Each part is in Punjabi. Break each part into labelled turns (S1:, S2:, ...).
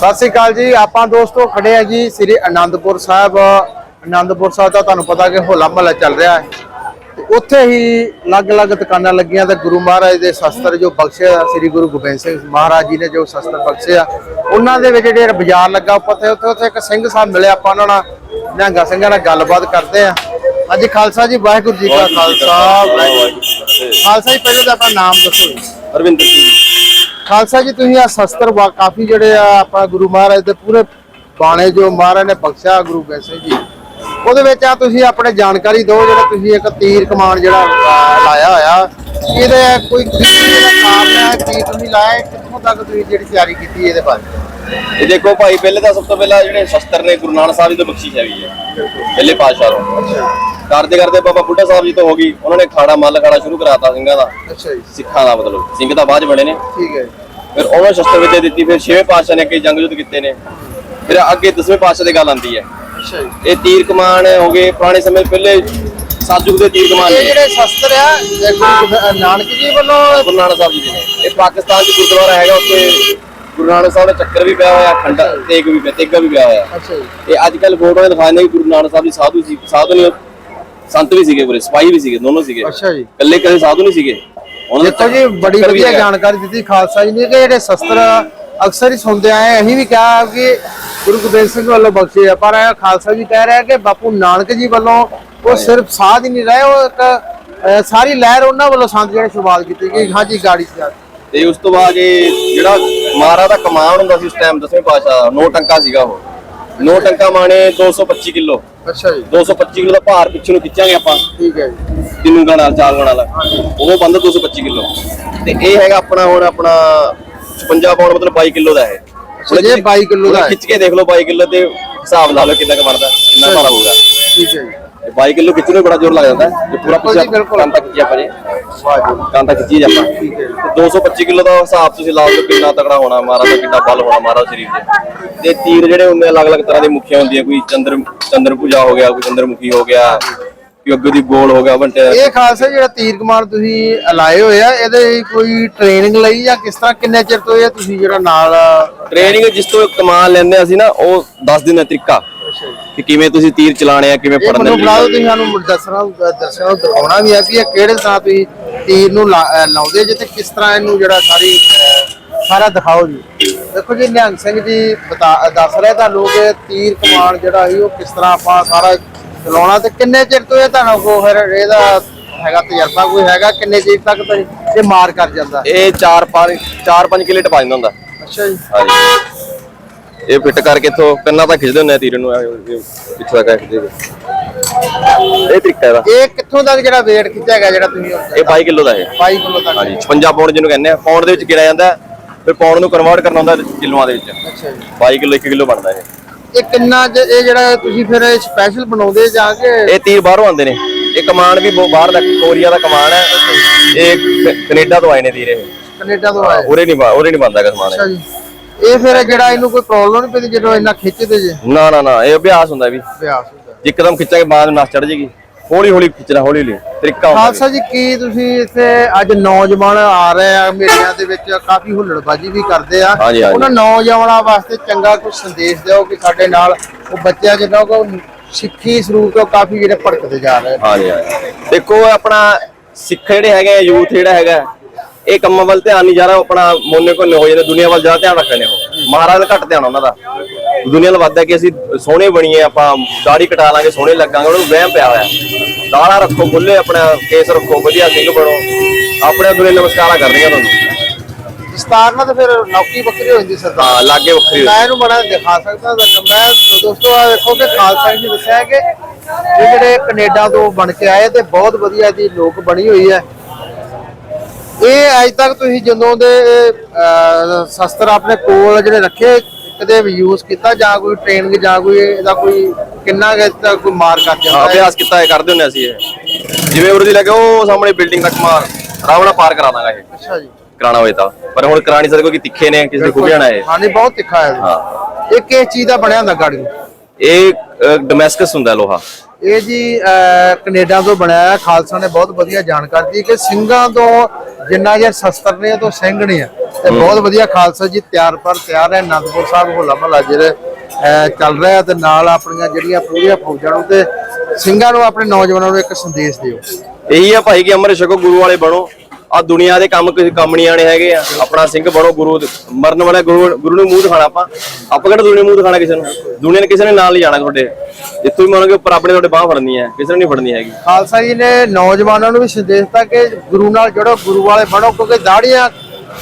S1: ਸਤਿ ਸ੍ਰੀ ਅਕਾਲ ਜੀ ਆਪਾਂ ਦੋਸਤੋ ਖੜੇ ਆ ਜੀ ਸ੍ਰੀ ਅਨੰਦਪੁਰ ਸਾਹਿਬ। ਅਨੰਦਪੁਰ ਸਾਹਿਬ ਦਾ ਤੁਹਾਨੂੰ ਪਤਾ ਕਿ ਹੋਲਾ ਮਹੱਲਾ ਚੱਲ ਰਿਹਾ ਹੈ। ਤੇ ਉੱਥੇ ਹੀ ਅਲੱਗ-ਅਲੱਗ ਦੁਕਾਨਾਂ ਲੱਗੀਆਂ ਤੇ ਗੁਰੂ ਮਹਾਰਾਜ ਦੇ ਸ਼ਸਤਰ ਜੋ ਬਖਸ਼ੇ ਸ੍ਰੀ ਗੁਰੂ ਗੋਬਿੰਦ ਸਿੰਘ ਮਹਾਰਾਜ ਜੀ ਨੇ ਜੋ ਸ਼ਸਤਰ ਬਖਸ਼ੇ ਆ ਉਹਨਾਂ ਦੇ ਵਿੱਚ ਜਿਹੜੇ ਬਾਜ਼ਾਰ ਲੱਗਾ ਤੇ ਉੱਥੇ ਉੱਥੇ ਇੱਕ ਸਿੰਘ ਸਾਹਿਬ ਮਿਲੇ ਆਪਾਂ ਉਹਨਾਂ ਨਾਲ ਨਿਹੰਗਾ ਸਿੰਘਾਂ ਨਾਲ ਗੱਲਬਾਤ ਕਰਦੇ ਆ ਹਾਂਜੀ ਖਾਲਸਾ ਜੀ ਵਾਹਿਗੁਰੂ ਜੀ ਕਾ ਖਾਲਸਾ। ਵਾਹਿਗੁਰੂ ਜੀ। ਖਾਲਸਾ ਜੀ ਪਹਿਲਾਂ ਤਾਂ ਆਪਣਾ ਨਾਮ ਦੱਸੋ ਜੀ।
S2: ਅਰਵਿੰਦਰ ਸਿੰਘ।
S1: ਖਾਲਸਾ ਜੀ, ਤੁਸੀਂ ਆ ਸ਼ਸਤਰ ਕਾਫੀ ਜਿਹੜੇ ਆ ਆਪਣਾ ਗੁਰੂ ਮਹਾਰਾਜ ਦੇ ਪੂਰੇ ਬਾਣੇ ਜੋ ਮਹਾਰਾਜ ਨੇ ਬਖਸ਼ਿਆ ਗੁਰੂ ਗੋਬਿੰਦ ਸਿੰਘ ਜੀ। ਉਹਦੇ ਵਿੱਚ ਆ ਤੁਸੀਂ ਆਪਣੇ ਜਾਣਕਾਰੀ ਦਿਓ, ਜਿਹੜਾ ਤੁਸੀਂ ਇੱਕ ਤੀਰ ਕਮਾਨ ਜਿਹੜਾ ਲਾਇਆ ਹੋਇਆ। ਇਹਦੇ ਕੋਈ ਕੀ ਕਾਰਨ ਹੈ, ਕੀ ਤੁਸੀਂ ਲਾਇਆ, ਕਿੱਥੋਂ ਤੱਕ ਤੁਸੀਂ ਜਿਹੜੀ ਤਿਆਰੀ ਕੀਤੀ ਇਹਦੇ ਬਾਰੇ?
S2: ਇਹ ਦੇਖੋ ਭਾਈ ਪਹਿਲੇ ਤਾਂ ਸਭ ਤੋਂ ਪਹਿਲਾਂ ਜਿਹੜੇ ਸ਼ਸਤਰ ਨੇ ਗੁਰੂ ਨਾਨਕ ਸਾਹਿਬ ਜੀ ਤੋਂ ਬਖਸ਼ਿਸ਼ ਹੈਗੀ ਹੈ ਪਹਿਲੇ ਪਾਤਸ਼ਾਹ ਤੋਂ। ਕਰਦੇ ਕਰਦੇ ਬਾਬਾ ਬੁੱਢਾ ਸਾਹਿਬ ਜੀ ਤੋਂ ਹੋ ਗਈ ਉਹਨਾਂ ਨੇ ਖਾੜਾ ਮੱਲ ਖਾੜਾ ਸ਼ੁਰੂ ਕਰਾਤਾ ਸਿੰਘਾਂ ਦਾ।
S1: ਅੱਛਾ ਜੀ।
S2: ਸਿੱਖਾਂ ਦਾ ਮਤਲਬ ਸਿੰਘ ਤਾਂ ਬਾਅਦ ਬਣੇ ਨੇ।
S1: ਠੀਕ ਹੈ
S2: ਫਿਰ ਉਹਨਾਂ ਸ਼ਸਤਰ ਵਿੱਦਿਆ ਦਿੱਤੀ ਫਿਰ ਛੇਵੇਂ ਪਾਤਸ਼ਾਹ ਨੇ ਅੱਗੇ ਜੰਗ ਯੁੱਧ ਕੀਤੇ ਨੇ। ਫਿਰ ਅੱਗੇ ਦਸਵੇਂ ਪਾਤਸ਼ਾਹ ਦੀ ਗੱਲ ਆਉਂਦੀ ਹੈ।
S1: ਅੱਛਾ ਜੀ।
S2: ਇਹ ਤੀਰ ਕਮਾਨ ਹੋ ਗਏ ਪੁਰਾਣੇ ਸਮੇਂ ਪਹਿਲੇ ਸਾਜੂਕ ਦੇ ਤੀਰ ਕਮਾਨ
S1: ਇਹ
S2: ਨੇ
S1: ਜਿਹੜੇ ਸ਼ਸਤਰ ਆ ਗੋਬਿੰਦ- ਨਾਨਕ ਜੀ ਵੱਲੋਂ
S2: ਗੁਰੂ ਨਾਨਕ ਸਾਹਿਬ ਜੀ ਦੇ ਨੇ। ਇਹ ਪਾਕਿਸਤਾਨ 'ਚ ਗੁਰਦੁਆਰਾ ਹੈਗਾ ਉੱਥੇ ਗੁਰੂ ਨਾਨਕ ਸਾਹਿਬ ਦਾ ਚੱਕਰ ਵੀ ਪਿਆ ਹੋਇਆ ਖੰਡਾ ਤੇਗ ਵੀ ਪਿਆ ਤੇਗਾ ਵੀ ਪਿਆ ਹੋਇਆ।
S1: ਅੱਛਾ ਜੀ।
S2: ਇਹ ਅੱਜ ਕੱਲ ਫੋਟੋਆਂ ਦਿਖਾਉਂਦੇ ਨੇ ਕਿ ਗੁਰੂ ਨਾਨਕ ਸਾਹਿਬ ਦੀ ਸਾਧੂ ਸੀ ਸਾਧੂ ਨਹੀਂ ਸੰਤ ਵੀ ਸੀਗੇ ਪੂਰੇ ਸਿਪਾਹੀ ਵੀ ਸੀਗੇ ਦੋਨੋਂ ਸੀਗੇ।
S1: ਅੱਛਾ ਜੀ।
S2: ਇਕੱਲੇ ਕਦੇ ਸਾਧੂ ਨਹੀਂ ਸੀਗੇ। ਉਹਨਾਂ
S1: ਦੇਖੋ ਜੀ ਬੜੀ
S2: ਵੀ
S1: ਵਧੀਆ। ਜਾਣਕਾਰੀ ਦਿੱਤੀ ਖਾਲਸਾ ਜੀ ਨੇ ਕਿ ਜਿਹੜੇ ਸ਼ਸਤਰ ਅਕਸਰ ਹੀ ਸੁਣਦੇ ਆਏ ਅਸੀਂ ਵੀ ਕਿਹਾ ਕਿ ਗੁਰੂ ਗੋਬਿੰਦ ਸਿੰਘ ਵੱਲੋਂ ਬਖਸ਼ੇ ਆ ਪਰ ਖਾਲਸਾ ਜੀ ਕਹਿ ਰਿਹਾ ਕਿ ਬਾਪੂ ਨਾਨਕ ਜੀ ਵੱਲੋਂ ਉਹ ਸਿਰਫ ਸਾਧ ਹੀ ਨਹੀਂ ਰਹੇ ਉਹ ਇੱਕ ਸਾਰੀ ਲਹਿਰ ਉਹਨਾਂ ਵੱਲੋਂ ਸੰਤ ਜਿਹੜੇ ਸ਼ੁਰੂਆਤ ਕੀਤੀ ਗਈ ਹਾਂਜੀ ਗਾੜੀ ਚ
S2: ਤੇ ਉਸ ਤੋਂ ਬਾਅਦ ਇਹ ਜਿਹੜਾ ਮਹਾਰਾ ਦਾ ਕਮਾਨ ਹੁੰਦਾ ਸੀ ਉਸ ਟਾਈਮ ਦਸਵੇਂ ਪਾਤਸ਼ਾਹ ਨੋ ਟੰਕਾ ਸੀਗਾ ਉਹ। ਨੋ ਟੰਕਾ ਮਾਣੇ 225 ਕਿਲੋ।
S1: ਅੱਛਾ ਜੀ।
S2: 225 ਕਿਲੋ ਦਾ ਭਾਰ ਪਿੱਛੇ ਨੂੰ ਖਿੱਚਾਂਗੇ ਆਪਾਂ।
S1: ਠੀਕ ਹੈ ਜੀ।
S2: ਤਿੰਨੂ ਗਾਣਾ ਚਾਰ ਗਾਣਾ ਵਾਲਾ ਉਹ ਬੰਦਾ 225 ਕਿਲੋ। ਤੇ ਇਹ ਹੈਗਾ ਆਪਣਾ ਹੁਣ ਆਪਣਾ 56 ਪਾਉਣ ਮਤਲਬ 22 ਕਿਲੋ ਦਾ ਹੈ
S1: ਜੀ, ਇਹ 22 ਕਿੱਲੋ ਦਾ।
S2: ਖਿੱਚ ਕੇ ਦੇਖ ਲਓ 22 ਕਿਲੋ ਤੇ ਹਿਸਾਬ ਲਾ ਲਓ ਕਿੰਨਾ ਕੁ ਬਣਦਾ ਕਿੰਨਾ ਭਾਰਾ ਹੋਊਗਾ।
S1: ਠੀਕ ਹੈ ਜੀ।
S2: 22 ਕਿਲੋ ਖਿੱਚਣ ਨੂੰ ਬੜਾ ਜ਼ੋਰ ਲੱਗ ਜਾਂਦਾ ਹੈ। ਜੇ ਪੂਰਾ ਪਿੱਛੇ। ਕੰਨ ਤੱਕ ਖਿੱਚਿਆ ਪਰੇ ਕੰਨ ਤੱਕ ਖਿੱਚੀ ਆਪਾਂ। ਤੇ 225 ਕਿਲੋ ਦਾ ਹਿਸਾਬ ਤੁਸੀਂ ਲਾਓ ਕਿ ਕਿੰਨਾ ਤਕੜਾ ਹੋਣਾ ਮਾਰਾ ਦਾ ਕਿੰਨਾ ਬਲ ਹੋਣਾ ਮਾਰਾ ਸਰੀਰ ਦੇ ਤੇ ਤੀਰ ਜਿਹੜੇ ਹੁੰਦੇ ਅਲੱਗ-ਅਲੱਗ ਤਰ੍ਹਾਂ ਦੇ ਮੁਖੀਆਂ ਹੁੰਦੀਆਂ ਕੋਈ ਚੰਦਰ ਚੰਦਰ ਪੂਜਾ ਹੋ ਗਿਆ ਕੋਈ ਚੰਦਰਮੁਖੀ ਹੋ ਗਿਆ ਅੱਗੇ ਦੀ ਗੋਲ ਹੋ ਗਿਆ ਬੰਟੇ
S1: ਇਹ ਖਾਲਸਾ ਜਿਹੜਾ ਤੀਰ ਕਮਾਨ ਤੁਸੀਂ ਲਾਏ ਹੋਏ ਆ ਇਹਦੇ ਕੋਈ ਟ੍ਰੇਨਿੰਗ ਲਈ ਜਾਂ ਕਿਸ ਤਰ੍ਹਾਂ ਕਿੰਨੇ ਚਿਰ ਤੋਂ ਇਹ ਤੁਸੀਂ ਜਿਹੜਾ ਨਾਲ
S2: ਟ੍ਰੇਨਿੰਗ ਜਿਸ ਤੋਂ ਕਮਾਲ ਲੈਂਦੇ ਅਸੀਂ ਨਾ ਉਹ ਦੱਸ ਦਿੰਦੇ ਆ ਤਰੀਕਾ। ਕਿ ਕਿਵੇਂ ਤੁਸੀਂ ਤੀਰ ਚਲਾਣੇ ਆ ਕਿਵੇਂ ਫੜਨੇ
S1: ਮੈਨੂੰ ਬਣਾ ਦਿਓ ਤੁਸੀਂ ਸਾਨੂੰ ਦੱਸਣਾ ਦੱਸਣਾ ਦਿਖਾਉਣਾ ਵੀ ਹੈ ਕਿ ਇਹ ਕਿਹੜੇ ਤਰ੍ਹਾਂ ਤੁਸੀਂ ਤੀਰ ਨੂੰ ਲਾਉਂਦੇ ਜੇ ਤੇ ਕਿਸ ਤਰ੍ਹਾਂ ਇਹਨੂੰ ਜਿਹੜਾ ਸਾਰੀ ਸਾਰਾ ਦਿਖਾਓ ਜੀ। ਦੇਖੋ ਜੀ ਨਿਹੰਗ ਸਿੰਘ ਜੀ ਦੱਸ ਰਹੇ ਤੁਹਾਨੂੰ ਕਿ ਤੀਰ ਕਮਾਨ ਜਿਹੜਾ ਸੀ ਉਹ ਕਿਸ ਤਰ੍ਹਾਂ ਆਪਾਂ ਸਾਰਾ ਚਲਾਉਣਾ ਤੇ ਕਿੰਨੇ ਚਿਰ ਤੋਂ ਇਹ ਤੁਹਾਨੂੰ ਕੋ ਫਿਰ ਇਹਦਾ ਹੈਗਾ ਤਜਰਬਾ ਕੋਈ ਹੈਗਾ? ਕਿੰਨੇ ਚਿਰ ਤੱਕ ਤਾਂ ਇਹ ਮਾਰ ਕਰ ਜਾਂਦਾ?
S2: ਇਹ 4 5 4 5 ਕਿਲੇ ਟਪਾ ਜਾਂਦਾ ਹੁੰਦਾ।
S1: ਅੱਛਾ ਜੀ।
S2: ਹਾਂਜੀ। ਇਹ ਫਿੱਟ ਕਰਕੇ ਇਥੋਂ ਕੰਨਾਂ ਤੱਕ ਖਿੱਚਦੇ ਹੁੰਦੇ ਆ ਤੀਰ ਨੂੰ ਪਿੱਛੇ ਤੱਕ ਖਿੱਚਦੇ ਇਹ ਤਰੀਕਾ ਇਹਦਾ।
S1: ਇਹ ਕਿੱਥੋਂ ਤੱਕ ਜਿਹੜਾ weight ਖਿੱਚਿਆ ਹੈਗਾ ਜਿਹੜਾ ਤੁਸੀਂ
S2: ਇਹ 22 ਕਿਲੋ ਦਾ ਹੈ
S1: 22 ਕਿਲੋ ਤੱਕ।
S2: ਹਾਂਜੀ 56 ਪਾਉਂਡ ਜਿਹਨੂੰ ਕਹਿੰਦੇ ਆ ਪਾਉਂਡ ਦੇ ਵਿੱਚ ਗਿਰਿਆ ਜਾਂਦਾ ਫਿਰ ਪਾਉਂਡ ਨੂੰ ਕਨਵਰਟ ਕਰਨਾ ਹੁੰਦਾ ਕਿਲੋਆਂ ਦੇ ਵਿੱਚ।
S1: ਅੱਛਾ ਜੀ।
S2: 22 ਕਿਲੋ 1 ਕਿਲੋ ਬਣਦਾ ਇਹ।
S1: ਇਹ ਕਿੰਨਾ ਜ- ਇਹ ਜਿਹੜਾ ਤੁਸੀਂ ਫਿਰ ਸਪੈਸ਼ਲ ਬਣਾਉਂਦੇ ਜਾਂ ਕਿ
S2: ਇਹ ਤੀਰ ਬਾਹਰੋਂ ਆਉਂਦੇ ਨੇ। ਇਹ ਕਮਾਨ ਵੀ ਬਾਹਰ ਦਾ ਕੋਰੀਆ ਦਾ ਕਮਾਨ ਹੈ। ਇਹ ਕੈਨੇਡਾ ਤੋਂ ਆਏ ਨੇ ਤੀਰ ਇਹ।
S1: ਕੈਨੇਡਾ ਤੋਂ ਆਏ।
S2: ਉਰੇ ਨਹੀਂ ਉਰੇ ਨਹੀਂ ਬੰਦਾ ਕਮਾਨ
S1: ਅੱਛਾ ਜੀ। ਇਹ ਫਿਰ ਜਿਹੜਾ ਇਹਨੂੰ ਕੋਈ ਪ੍ਰੋਬਲਮ ਨਹੀਂ ਪੈਂਦੀ ਜਦੋਂ ਇੰਨਾ ਖਿੱਚਦੇ ਜੇ?
S2: ਨਾ ਨਾ ਨਾ ਇਹ ਅਭਿਆਸ ਹੁੰਦਾ ਵੀ।
S1: ਅਭਿਆਸ ਹੁੰਦਾ।
S2: ਇੱਕਦਮ ਖਿੱਚਾਂਗੇ ਬਾਅਦ ਨੂੰ ਨਸ ਚੜ ਜੇਗੀ। ਹੌਲੀ ਹੌਲੀ ਖਿੱਚਣਾ ਹੌਲੀ ਹੌਲੀ। ਤਰੀਕਾ ਹੁੰਦਾ
S1: ਖਾਲਸਾ ਜੀ ਕੀ ਤੁਸੀਂ ਇੱਥੇ ਅੱਜ ਨੌਜਵਾਨ ਆ ਰਹੇ ਆ ਮੇਲਿਆਂ ਦੇ ਵਿੱਚ? ਕਾਫੀ ਹੁੱਲੜਬਾਜੀ ਵੀ ਕਰਦੇ ਆ। ਉਹਨਾਂ ਨੌਜਵਾਨਾਂ ਵਾਸਤੇ ਚੰਗਾ ਕੁਝ ਸੰਦੇਸ਼ ਦਿਓ ਕਿ ਸਾਡੇ ਨਾਲ ਉਹ ਬੱਚਿਆਂ ਜਿਹੜਾ ਕੋ ਸਿੱਖੀ ਸਰੂਪ ਤੋਂ ਕਾਫੀ ਜਿਹੜੇ ਭੜਕਦੇ ਜਾ ਰਹੇ।
S2: ਹਾਂਜੀ ਹਾਂਜੀ। ਦੇਖੋ ਆਪਣਾ ਸਿੱਖ ਜਿਹੜੇ ਹੈਗੇ ਯੂਥ ਜਿਹੜਾ ਹੈਗਾ ਇਹ ਕੰਮਾਂ ਵੱਲ ਧਿਆਨ ਨਹੀਂ ਜਾ ਰਿਹਾ ਆਪਣਾ ਮੋਨੇ ਕੋਲ ਹੋ ਜਾਂਦੇ ਦੁਨੀਆ ਵੱਲ ਜ਼ਿਆਦਾ ਧਿਆਨ ਰੱਖਦੇ ਨੇ ਮਹਾਰਾਜ ਦਾ ਘੱਟ ਧਿਆਨ ਉਹਨਾਂ ਦਾ। ਦੁਨੀਆ ਨਾਲ ਵੱਧਦਾ ਕਿ ਅਸੀਂ ਸੋਹਣੇ ਬਣੀਏ ਆਪਾਂ ਦਾੜੀ ਕਟਾ ਲਾਂਗੇ ਸੋਹਣੇ ਲੱਗਾਂਗੇ ਉਹਨੂੰ ਵਹਿਮ ਪਿਆ ਹੋਇਆ। ਦਾੜਾ ਰੱਖੋ ਖੁੱਲੇ ਆਪਣਾ ਕੇਸ ਰੱਖੋ ਵਧੀਆ ਸਿੰਘ ਬਣੋ। ਆਪਣੇ ਦੁਨੀਆ ਨਮਸਕਾਰਾਂ ਕਰਨੀਆਂ ਤੁਹਾਨੂੰ।
S1: ਵਿਸਤਾਰ ਨਾਲ ਤਾਂ ਫਿਰ ਨੌਕਰੀ ਬੱਕਰੀ ਹੋ ਜਾਂਦੀ ਸਰਦਾਰ
S2: ਹਾਂ ਲਾਗੇ ਵੱਖਰੀ
S1: ਮੈਂ ਇਹਨੂੰ ਬੜਾ ਦਿਖਾ ਸਕਦਾ ਮੈਂ ਦੋਸਤੋ ਆ ਦੇਖੋ ਕਿ ਖਾਲਸਾ ਜੀ ਦੱਸਿਆ ਕਿ ਜਿਹੜੇ ਕੈਨੇਡਾ ਤੋਂ ਬਣ ਕੇ ਆਏ ਤੇ ਬਹੁਤ ਵਧੀਆ ਦੀ ਲੋਕ ਬਣੀ ਹੋਈ ਹੈ। ਇਹ ਅੱਜ ਤੱਕ ਤੁਸੀਂ ਜਦੋਂ ਦੇ ਸ਼ਸਤਰ ਆਪਣੇ ਕੋਲ ਜਿਹੜੇ ਰੱਖੇ ਕਦੇ ਵੀ ਯੂਜ਼ ਕੀਤਾ ਜਾਂ ਕੋਈ ਟ੍ਰੇਨਿੰਗ ਜਾਂ ਕੋਈ ਇਹਦਾ ਕੋਈ ਕਿੰਨਾ ਕੁ ਕੋਈ ਮਾਰ ਕਰ
S2: ਹਾਂ,
S1: ਜਾਂਦਾ ਹੈ
S2: ਅਭਿਆਸ ਕੀਤਾ ਹੈ ਕਰਦੇ ਹੁੰਦੇ ਅਸੀਂ ਇਹ। ਜਿਵੇਂ ਉਰਦੀ ਲੱਗੇ ਉਹ ਸਾਹਮਣੇ ਬਿਲਡਿੰਗ ਤੱਕ ਮਾਰ ਰਾਵਣਾ ਪਾਰ ਕਰਾ ਦਾਂਗਾ ਇਹ।
S1: ਅੱਛਾ ਜੀ।
S2: ਕਰਾਣਾ ਹੋਏ ਤਾਂ। ਪਰ ਹੁਣ ਕਰਾ ਨਹੀਂ ਸਕਦੇ ਕਿਉਂਕਿ ਤਿੱਖੇ ਨੇ ਕਿਸੇ ਦੇ ਖੁੱਭ ਜਾਣਾ ਇਹ।
S1: ਹਾਂ ਨਹੀਂ ਬਹੁਤ ਤਿੱਖਾ ਹੈ।
S2: ਹਾਂ।
S1: ਇਹ ਕਿਸ ਚੀਜ਼ ਦਾ ਬਣਿਆ ਹੁੰਦਾ ਗਾੜੀ
S2: ਇਹ ਡੋਮੈਸਕਸ ਹੁੰਦਾ ਲੋਹਾ।
S1: ਇਹ ਜੀ ਕੈਨੇਡਾ ਤੋਂ ਬਣਾਇਆ। ਖਾਲਸਾ ਨੇ ਬਹੁਤ ਵਧੀਆ ਜਾਣਕਾਰੀ ਦਿੱਤੀ ਕਿ ਸਿੰਘਾਂ ਤੋਂ ਜਿੰਨਾ ਜੇ ਸ਼ਸਤਰ ਨੇ ਤੋਂ ਸਿੰਘ ਆ। ਤੇ ਬਹੁਤ ਵਧੀਆ ਖਾਲਸਾ ਜੀ ਤਿਆਰ ਪਰ ਤਿਆਰ ਹੈ। ਅਨੰਦਪੁਰ ਸਾਹਿਬ ਹੋਲਾ ਮਹੱਲਾ ਜਿਹੜੇ ਚੱਲ ਰਿਹਾ ਤੇ ਨਾਲ ਆਪਣੀਆਂ ਜਿਹੜੀਆਂ ਪੂਰੀਆਂ ਫੌਜਾਂ ਨੂੰ ਤੇ ਸਿੰਘਾਂ ਨੂੰ ਆਪਣੇ ਨੌਜਵਾਨਾਂ ਨੂੰ ਇੱਕ ਸੰਦੇਸ਼ ਦਿਓ।
S2: ਇਹੀ ਆ ਭਾਈ ਕਿ ਅੰਮ੍ਰਿਤ ਛਕੋ ਗੁਰੂ ਵਾਲੇ ਬਣੋ। ਆ ਦੁਨੀਆ ਦੇ ਕੰਮ ਕਿਸੇ ਕੰਮ ਨਹੀਂ ਆਣੇ ਹੈਗੇ ਆ। ਆਪਣਾ ਸਿੰਘ ਬਣੋ ਗੁਰੂ ਦੇ- ਮਰਨ ਵਾਲਾ ਗੁਰੂ ਗੁਰੂ ਨੂੰ ਮੂੰਹ ਦਿਖਾਣਾ ਆਪਾਂ। ਆਪਾਂ ਕਿਹੜਾ ਦੁਨੀਆ ਨੂੰ ਮੂੰਹ ਦਿਖਾਣਾ ਕਿਸੇ ਨੂੰ? ਦੁਨੀਆ ਨੇ ਕਿਸੇ ਨੇ ਨਾਲ ਨਹੀਂ ਜਾਣਾ ਤੁਹਾਡੇ। ਜਿੱਥੋਂ ਵੀ ਮੰਨੋਗੇ ਉੱਪਰ ਆਪਣੇ ਤੁਹਾਡੇ ਬਾਹ ਫੜਨੀ ਹੈ ਕਿਸੇ ਨੇ ਨਹੀਂ ਫੜਨੀ ਹੈਗੀ।
S1: ਖਾਲਸਾ ਜੀ ਨੇ ਨੌਜਵਾਨਾਂ ਨੂੰ ਵੀ ਸੰਦੇਸ਼ ਦਿੱਤਾ ਕਿ ਗੁਰੂ ਨਾਲ ਜੁੜੋ ਗੁਰੂ ਵਾਲੇ ਬਣੋ ਕਿਉਂਕਿ ਦਾੜੀਆਂ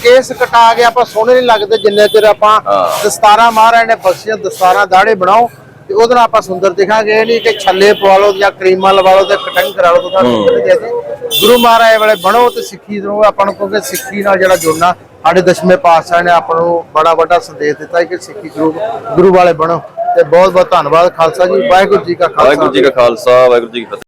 S1: ਕੇਸ ਕਟਾ ਕੇ ਆਪਾਂ ਸੋਹਣੇ ਨਹੀਂ ਲੱਗਦੇ ਜਿੰਨੇ ਚਿਰ ਆਪਾਂ ਦਸਤਾਰਾਂ ਮਹਾਰਾਜ ਨੇ ਬਖਸ਼ੀਆਂ ਦਸਤਾਰਾਂ ਦਾੜੇ ਬਣਾਓ ਤੇ ਉਹਦੇ ਨਾਲ ਆਪਾਂ ਸੁੰਦਰ ਦਿਖਾਂਗੇ। ਇਹ ਨਹੀਂ ਕਿ ਛੱਲੇ ਪਵਾ ਲਓ ਜਾਂ ਕਰੀਮਾਂ ਲਵਾ ਲਓ ਤੇ ਕਟਿੰਗ ਕਰਾ ਲਓ ਤਾਂ ਸੁੰਦਰ ਦਿਖਦੇ ਗੁਰੂ ਮਹਾਰਾਜ ਵਾਲੇ ਬਣੋ ਤੇ ਸਿੱਖੀ ਨੂੰ ਆਪਾਂ ਨੂੰ ਕਿਉਂਕਿ ਸਿੱਖੀ ਨਾਲ ਜਿਹੜਾ ਜੁੜਨਾ, ਸਾਡੇ ਦਸ਼ਮੇ ਪਾਤਸ਼ਾਹ ਨੇ ਆਪਾਂ ਨੂੰ ਬੜਾ ਵੱਡਾ ਸੰਦੇਸ਼ ਦਿੱਤਾ ਕਿ ਸਿੱਖੀ ਗੁਰੂ ਗੁਰੂ ਵਾਲੇ ਬਣੋ। ਤੇ ਬਹੁਤ ਬਹੁਤ ਧੰਨਵਾਦ ਖਾਲਸਾ ਜੀ, ਵਾਹਿਗੁਰੂ ਜੀ ਕਾ ਖਾਲਸਾ।
S2: ਵਾਹਿਗੁਰੂ ਜੀ ਕਾ ਖਾਲਸਾ, ਵਾਹਿਗੁਰੂ ਜੀ ਕੀ ਫਤਿਹ।